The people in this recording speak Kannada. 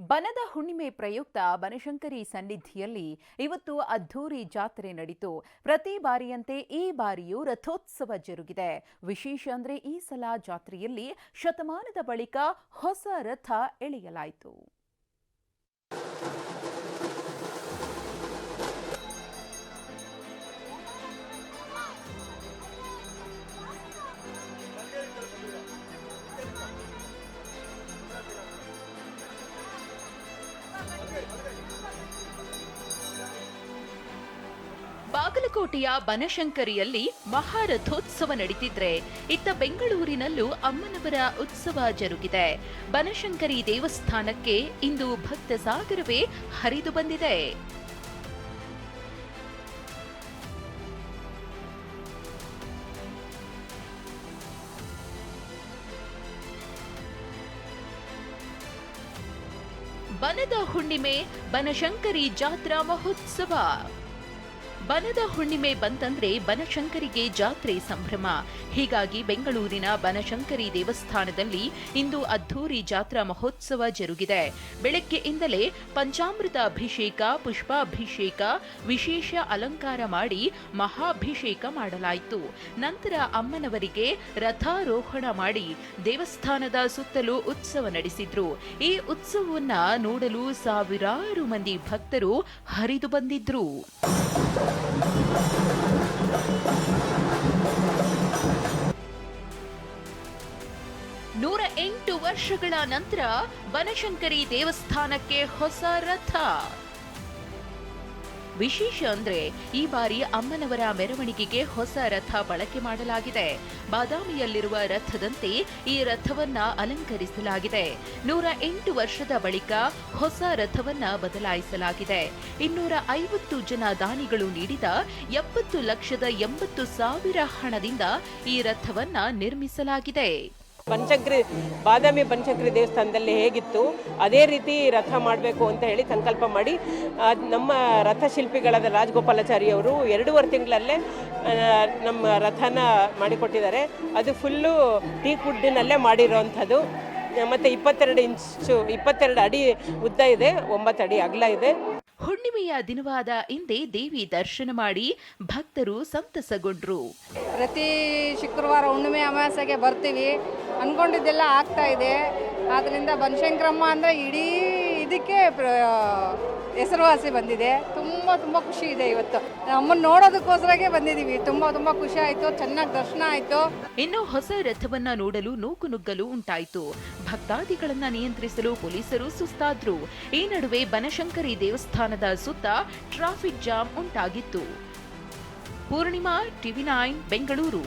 ಬನದ ಹುಣ್ಣಿಮೆ ಪ್ರಯುಕ್ತ ಬನಶಂಕರಿ ಸನ್ನಿಧಿಯಲ್ಲಿ ಇವತ್ತು ಅದ್ಧೂರಿ ಜಾತ್ರೆ ನಡೀತು. ಪ್ರತಿ ಬಾರಿಯಂತೆ ಈ ಬಾರಿಯೂ ರಥೋತ್ಸವ ಜರುಗಿದೆ. ವಿಶೇಷ ಅಂದ್ರೆ ಈ ಸಲ ಜಾತ್ರೆಯಲ್ಲಿ ಶತಮಾನದ ಬಳಿಕ ಹೊಸ ರಥ ಎಳೆಯಲಾಯಿತು. ಬಾಗಲಕೋಟೆಯ ಬನಶಂಕರಿಯಲ್ಲಿ ಮಹಾರಥೋತ್ಸವ ನಡೀತಿದ್ರೆ, ಇತ್ತ ಬೆಂಗಳೂರಿನಲ್ಲೂ ಅಮ್ಮನವರ ಉತ್ಸವ ಜರುಗಿದೆ. ಬನಶಂಕರಿ ದೇವಸ್ಥಾನಕ್ಕೆ ಇಂದು ಭಕ್ತ ಸಾಗರವೇ ಹರಿದು ಬಂದಿದೆ. ಬನದ ಹುಣ್ಣಿಮೆ, ಬನಶಂಕರಿ ಜಾತ್ರಾ ಮಹೋತ್ಸವ. ಬನದ ಹುಣ್ಣಿಮೆ ಬಂತಂದ್ರೆ ಬನಶಂಕರಿಗೆ ಜಾತ್ರೆ ಸಂಭ್ರಮ. ಹೀಗಾಗಿ ಬೆಂಗಳೂರಿನ ಬನಶಂಕರಿ ದೇವಸ್ಥಾನದಲ್ಲಿ ಇಂದು ಅದ್ಧೂರಿ ಜಾತ್ರಾ ಮಹೋತ್ಸವ ಜರುಗಿದೆ. ಬೆಳಗ್ಗೆಯಿಂದಲೇ ಪಂಚಾಮೃತ ಅಭಿಷೇಕ, ಪುಷ್ಪಾಭಿಷೇಕ, ವಿಶೇಷ ಅಲಂಕಾರ ಮಾಡಿ ಮಹಾಭಿಷೇಕ ಮಾಡಲಾಯಿತು. ನಂತರ ಅಮ್ಮನವರಿಗೆ ರಥಾರೋಹಣ ಮಾಡಿ ದೇವಸ್ಥಾನದ ಸುತ್ತಲೂ ಉತ್ಸವ ನಡೆಸಿದ್ರು. ಈ ಉತ್ಸವವನ್ನ ನೋಡಲು ಸಾವಿರಾರು ಮಂದಿ ಭಕ್ತರು ಹರಿದು ಬಂದಿದ್ರು. ನೂರ ಎಂಟು ವರ್ಷಗಳ ನಂತರ ಬನಶಂಕರಿ ದೇವಸ್ಥಾನಕ್ಕೆ ಹೊಸ ರಥ. ವಿಶೇಷ ಅಂದ್ರೆ ಈ ಬಾರಿ ಅಮ್ಮನವರ ಮೆರವಣಿಗೆಗೆ ಹೊಸ ರಥ ಬಳಕೆ ಮಾಡಲಾಗಿದೆ. ಬಾದಾಮಿಯಲ್ಲಿರುವ ರಥದಂತೆ ಈ ರಥವನ್ನ ಅಲಂಕರಿಸಲಾಗಿದೆ. ನೂರ ಎಂಟು ವರ್ಷದ ಬಳಿಕ ಹೊಸ ರಥವನ್ನ ಬದಲಾಯಿಸಲಾಗಿದೆ. ಇನ್ನೂರ ಐವತ್ತು ಜನ ದಾನಿಗಳು ನೀಡಿದ ಎಪ್ಪತ್ತು ಲಕ್ಷದ ಎಂಬತ್ತು ಸಾವಿರ ಹಣದಿಂದ ಈ ರಥವನ್ನ ನಿರ್ಮಿಸಲಾಗಿದೆ. ಬನಶಂಕರಿ ಬಾದಾಮಿ ಪಂಚಕ್ರಿ ದೇವಸ್ಥಾನದಲ್ಲಿ ಹೇಗಿತ್ತು ಅದೇ ರೀತಿ ರಥ ಮಾಡಬೇಕು ಅಂತ ಹೇಳಿ ಸಂಕಲ್ಪ ಮಾಡಿ ನಮ್ಮ ರಥಶಿಲ್ಪಿಗಳಾದ ರಾಜಗೋಪಾಲಾಚಾರಿ ಅವರು ಎರಡೂವರೆ ತಿಂಗಳಲ್ಲೇ ನಮ್ಮ ರಥನ ಮಾಡಿಕೊಟ್ಟಿದ್ದಾರೆ. ಅದು ಫುಲ್ಲು ಟೀ ಕುಡ್ಡಿನಲ್ಲೇ ಮಾಡಿರೋವಂಥದ್ದು ಮತ್ತು ಇಪ್ಪತ್ತೆರಡು ಇಂಚು ಇಪ್ಪತ್ತೆರಡು ಅಡಿ ಉದ್ದ ಇದೆ ಒಂಬತ್ತು ಅಡಿ ಅಗಲ ಇದೆ. ಹುಣ್ಣಿಮೆಯ ದಿನವಾದ ಹಿಂದೆ ದೇವಿ ದರ್ಶನ ಮಾಡಿ ಭಕ್ತರು ಸಂತಸಗೊಂಡ್ರು. ಪ್ರತಿ ಶುಕ್ರವಾರ ಹುಣ್ಣಿಮೆ ಅಮಾವಾಸ್ಯೆಗೆ ಬರ್ತೀವಿ. ಅಂದ್ಕೊಂಡಿದ್ದೆಲ್ಲ ಆಗ್ತಾ ಇದೆ. ಆದ್ದರಿಂದ ಬನಶಂಕರಮ್ಮ ಅಂದರೆ ಇಡೀ ಇದಕ್ಕೆ ಹೆಸರುವಾಸಿ ಬಂದಿದೆ. ತುಂಬ ತುಂಬ ಖುಷಿ ಇದೆ ಇವತ್ತು. ಅಮ್ಮನ ನೋಡೋದಕ್ಕೋಸ್ಕರಗೆ ಬಂದಿದ್ದೀವಿ. ತುಂಬ ತುಂಬ ಖುಷಿ ಆಯಿತು. ಚೆನ್ನಾಗಿ ದರ್ಶನ ಆಯಿತು. ಇನ್ನು ಹೊಸ ರಥವನ್ನ ನೋಡಲು ನೂಕುನುಗ್ಗಲು ಉಂಟಾಯಿತು. ಭಕ್ತಾದಿಗಳನ್ನ ನಿಯಂತ್ರಿಸಲು ಪೊಲೀಸರು ಸುಸ್ತಾದ್ರು. ಈ ನಡುವೆ ಬನಶಂಕರಿ ದೇವಸ್ಥಾನದ ಸುತ್ತ ಟ್ರಾಫಿಕ್ ಜಾಮ್ ಉಂಟಾಗಿತ್ತು. Purnima, TV nine, Bengaluru.